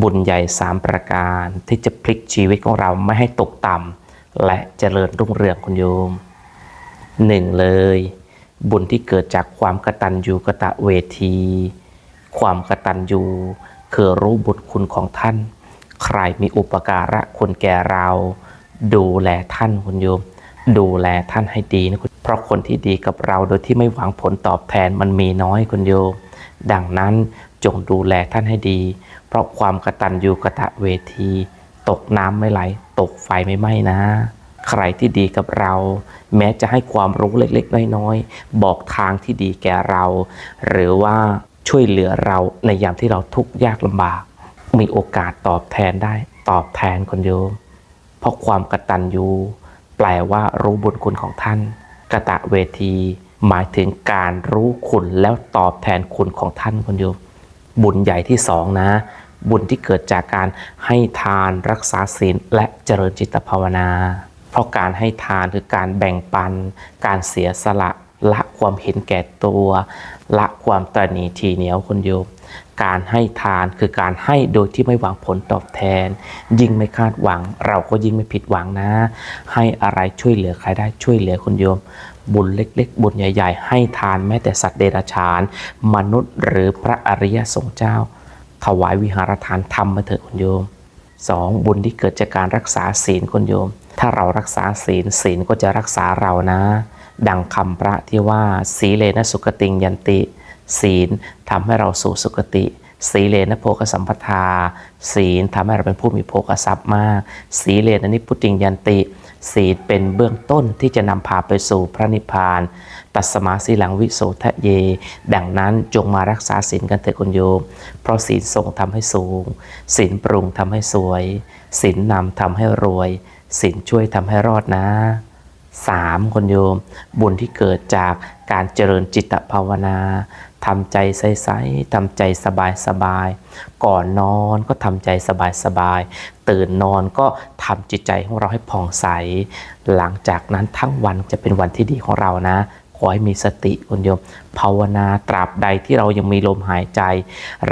บุญใหญ่สามประการที่จะพลิกชีวิตของเราไม่ให้ตกต่ำและเจริญรุ่งเรืองคุณโยมหนึ่งเลย บุญที่เกิดจากความกตัญญูกตะเวที ความกตัญญูคือรู้บุญคุณของท่าน ใครมีอุปการะคนแก่เรา ดูแลท่านคุณโยม ดูแลท่านให้ดีนะคุณเพราะคนที่ดีกับเราโดยที่ไม่หวังผลตอบแทนมันมีน้อยคุณโยม ดังนั้นจงดูแลท่านให้ดี เพราะความกระตัญญูกระตะเวที ตกน้ำไม่ไหล ตกไฟไม่ไหม้นะ ใครที่ดีกับเรา แม้จะให้ความรู้เล็กๆ น้อยๆ บอกทางที่ดีแก่เรา หรือว่าช่วยเหลือเราในยามที่เราทุกข์ยากลำบาก มีโอกาสตอบแทนได้ ตอบแทนคนโยม เพราะความกตัญญูแปลว่ารู้บุญคุณของท่านกะตะเวที หมายถึงการรู้คุณแล้วตอบแทนคุณของท่านคนโยม บุญใหญ่ที่สองนะ บุญที่เกิดจากการให้ทานรักษาศีลและเจริญจิตภาวนา เพราะการให้ทานคือการแบ่งปัน การเสียสละละความเห็นแก่ตัว ละความตระหนี่ทีเหนียวคนโยม การให้ทานคือการให้โดยที่ไม่หวังผลตอบแทน ยิ่งไม่คาดหวัง เราก็ยิ่งไม่ผิดหวังนะ ให้อะไรช่วยเหลือใครได้ช่วยเหลือคนโยม บุญเล็ก ๆ บุญใหญ่ ๆ ให้ทานแม้แต่สัตว์เดรัจฉาน มนุษย์หรือพระอริยสงฆ์เจ้า ถวายวิหารทานทำมาเถอะคุณโยมสองบุญที่เกิดจากการรักษาศีลคุณโยม ถ้าเรารักษาศีลศีลก็จะรักษาเรานะ ดังคำพระที่ว่า สีเลนะสุขติงยันติ ศีลทำให้เราสู่สุคติ สีเลนะโภคสัมปทา ศีลทำให้เราเป็นผู้มีโภคทรัพย์มาก สีเลนะนิพุติงยันติ ศีลเป็นเบื้องต้นที่จะนำพาไปสู่พระนิพพาน ตัสมาสีหลังวิโสทะเย ดังนั้นจงมารักษาศีลกันเถิดคุณโยม เพราะศีลส่งทำให้สูง ศีลปรุงทำให้สวย ศีลนำทำให้รวย ศีลช่วยทำให้รอดนะ สามคนโยม บุญที่เกิดจากการเจริญจิตภาวนาทำใจใสๆทำใจสบายๆก่อนนอนก็ทำใจสบายๆตื่นนอนก็ทำจิตใจของเราให้ผ่องใส หลังจากนั้นทั้งวันจะเป็นวันที่ดีของเรานะขอให้มีสติคุณโยม ภาวนาตราบใดที่เรายังมีลมหายใจ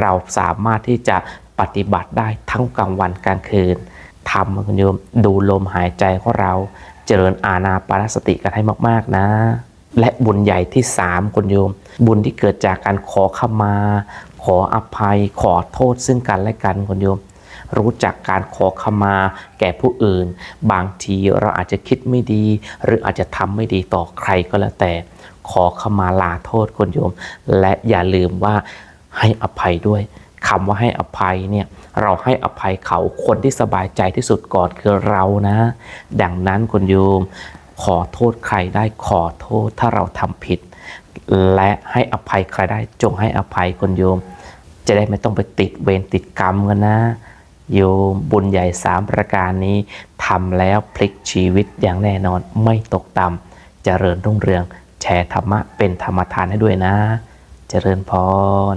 เราสามารถที่จะปฏิบัติได้ทั้งกลางวันกลางคืนทำคุณโยมดูลมหายใจของเรา เจริญอาณาปานสติกันให้มากๆนะ และบุญใหญ่ที่สามคุณโยม บุญที่เกิดจากการขอขมา ขออภัย ขอโทษซึ่งกันและกันคุณโยม รู้จักการขอขมาแก่ผู้อื่น บางทีเราอาจจะคิดไม่ดี หรืออาจจะทำไม่ดีต่อใครก็แล้วแต่ ขอขมาลาโทษคุณโยม และอย่าลืมว่าให้อภัยด้วย คำว่าให้อภัยเนี่ยเราให้อภัยเขาคนที่สบายใจที่สุดก่อนคือเรานะ ดังนั้นคุณโยมขอโทษใครได้ขอโทษถ้าเราทำผิด และให้อภัยใครได้จงให้อภัยคนโยม จะได้ไม่ต้องไปติดเวรติดกรรมกันนะโยมบุญใหญ่สามประการนี้ทำแล้วพลิกชีวิตอย่างแน่นอนไม่ตกต่ำเจริญรุ่งเรือง แชร์ธรรมะเป็นธรรมทานให้ด้วยนะ เจริญพร